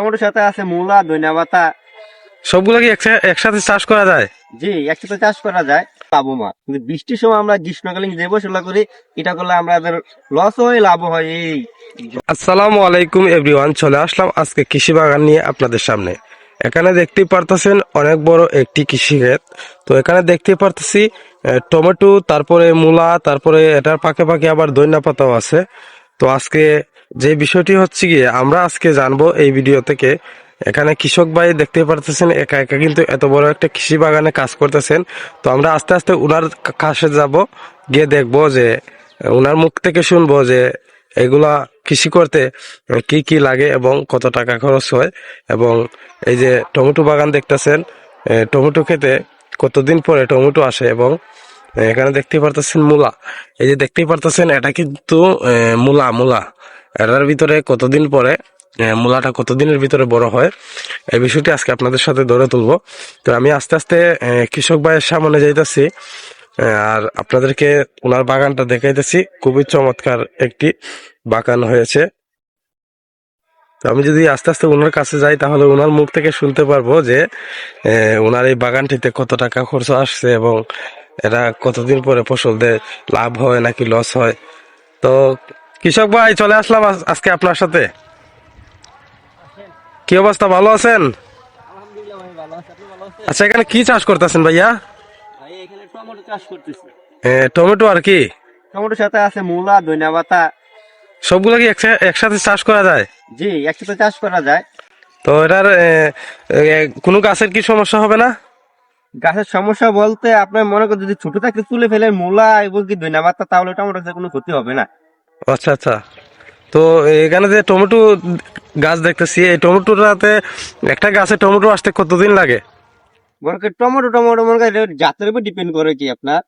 টমেটোর সাথে আছে মূলা ধনিয়া পাতা। সবগুলো কি একসা- একসাথে চাষ করা যায়? জি একসাথে চাষ করা যায়। লাভবান কিন্তু বৃষ্টির সময় আমরা গ্রীষ্মকালীন যে ফসলটা করি এটা করলে আমাদের লস হয় লাভ হয় এই আসসালামু আলাইকুম এভরিওয়ান চলে আসলাম আজকে কৃষি বাগান নিয়ে আপনাদের সামনে। এখানে দেখতেই পারতেছেন অনেক বড় একটি কৃষি ক্ষেত। তো এখানে দেখতে পারতেছি টমেটো তারপরে মূলা তারপরে এটার পাকে পাকে আবার দৈন্য পাতাও আছে। তো আজকে যে বিষয়টি হচ্ছে গিয়ে, আমরা আজকে জানব এই ভিডিও থেকে, এখানে কৃষক ভাই দেখতে পারতেছেন, একা একা কিন্তু এত বড় একটা কৃষি বাগানে কাজ করতেছেন। তো আমরা আস্তে আস্তে উনার কাছে যাব, গিয়ে দেখব যে, উনার মুখ থেকে শুনব যে, এগুলা কৃষি করতে কি কি লাগে এবং কত টাকা খরচ হয়। এবং এই যে টমেটো বাগান দেখতেছেন টমেটো খেতে কতদিন পরে টমেটো আসে এবং এখানে দেখতে পারতেছেন মূলা। এই যে দেখতেই পারতেছেন, এটা কিন্তু মূলা মূলা। এটার ভিতরে কতদিন পরে মূলাটা কতদিনের ভিতরে বড় হয়, এই বিষয়টি আজকে আপনাদের সাথে ধরে তুলবো। তো আমি আস্তে আস্তে কৃষক ভাইয়ের সামনে যাইতেছি আর আপনাদেরকে ওনার বাগানটা দেখাইতেছি। খুবই চমৎকার একটি বাগান হয়েছে। তো আমি যদি আস্তে আস্তে ওনার কাছে যাই, তাহলে ওনার মুখ থেকে শুনতে পারব যে ওনার এই বাগানটিতে কত টাকা খরচ আসছে এবং এরা কতদিন পরে ফসল দেয়, লাভ হয় নাকি লস হয়। তো কৃষক ভাই চলে আসলাম আজকে আপনার সাথে। কি অবস্থা? ভালো আছেন? আচ্ছা এখানে কি চাষ করতেছেন ভাইয়া? টমেটো আর কি? টমেটোর সাথে আছে মূলা ধনিয়া পাতা। সবগুলো কি একসাথে চাষ করা যায়? জি একসাথে চাষ করা যায়। তো এটার কোনো গাছের কি সমস্যা হবে না? গাছের সমস্যা বলতে আপনার মনে করেন যদি ছোট থাকতে তুলে ফেলেন মূলা এবং কি ধনিয়া পাতা তাহলে টমেটো কোনো ক্ষতি হবে না। আচ্ছা আচ্ছা। তো এখানে যে টমেটো গাছ দেখতেছি এই টমেটোটাতে একটা গাছে টমেটো আসতে কতদিন লাগে? টমেটো টমেটো মনে জাতের উপর ডিপেন্ড করে কি আপনার।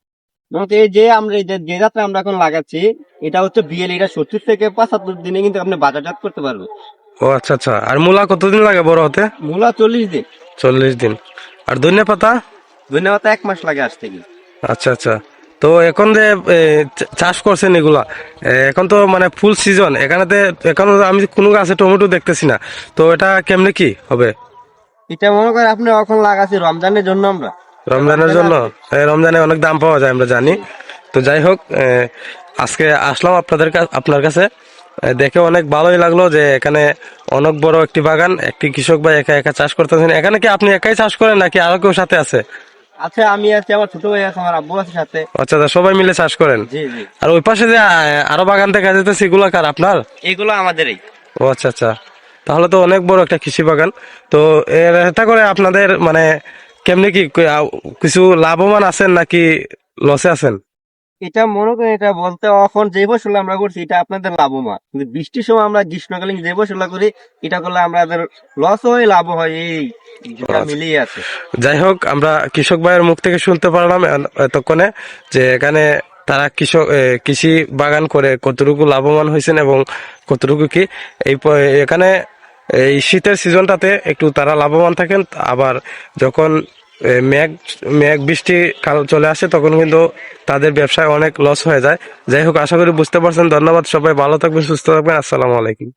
এই যে আমরা এই যে যে জাতটা আমরা এখন লাগাচ্ছি এটা হচ্ছে বিএল এটা সত্তর থেকে পঁচাত্তর দিনে কিন্তু আপনি বাজারজাত করতে পারবেন। ও আচ্ছা আচ্ছা। আর মূলা কতদিন লাগে বড় হতে? মূলা চল্লিশ দিন। চল্লিশ দিন। আর ধনিয়া পাতা? ধনিয়া পাতা এক মাস লাগে আসতে কি আচ্ছা আচ্ছা। তো এখন যে চাষ করছেন এগুলা এখন তো মানে ফুল সিজন এখানেতে এখন আমি কোনো গাছে টমেটো দেখতেছি না তো এটা কেমনে কি হবে? এটা মনে করেন আপনি এখন লাগাচ্ছি রমজানের জন্য আমরা। রমজানের জন্য? রমজানে অনেক দাম পাওয়া যায় আমরা জানি। তো যাই হোক আজকে আসলাম আপনাদের কাছে আপনার কাছে। দেখে অনেক ভালোই লাগল যে এখানে অনেক বড় একটি বাগান একটি কৃষক ভাই একা একা চাষ করতেছেন। এখানে কি আপনি একাই চাষ করেন নাকি আরও কেউ সাথে আছে? আচ্ছা আমি আছি আমার ছোট ভাই আছে আমার আব্বু আছে সাথে। আচ্ছা সবাই মিলে চাষ করেন? জি জি। আর ওই পাশে যে আরও বাগান দেখা কার আপনার? এগুলো আমাদেরই। ও আচ্ছা আচ্ছা। তাহলে তো অনেক বড় একটা কৃষি বাগান। তো এর এটা করে আপনাদের মানে কেমনি কি ক- আ- কিছু লাভবান আছেন নাকি লসে আছেন? এটা মনে করেন এটা বলতে এখন যে ফসল আমরা করছি এটা আপনাদের লাভবান। কিন্তু বৃষ্টির সময় আমরা গ্রীষ্মকালীন যে ফসলটা করি এটা করলে আমাদের লস হয় লাভ হয় এই আচ্ছা। যাই হোক আমরা কৃষক ভাইয়ের মুখ থেকে শুনতে পারলাম এতক্ষণে যে এখানে তারা কৃষক কৃষি বাগান করে কতটুকু লাভবান হয়েছেন এবং কতটুকু কি? এই এখানে এই শীতের সিজনটাতে একটু তারা লাভবান থাকেন আবার যখন মেঘ মেঘ বৃষ্টি কাল চলে আসে তখন কিন্তু তাদের ব্যবসায় অনেক লস হয়ে যায়। যাই হোক আশা করি বুঝতে পারছেন। ধন্যবাদ সবাই ভালো থাকবেন সুস্থ থাকবেন। আসসালামু আলাইকুম।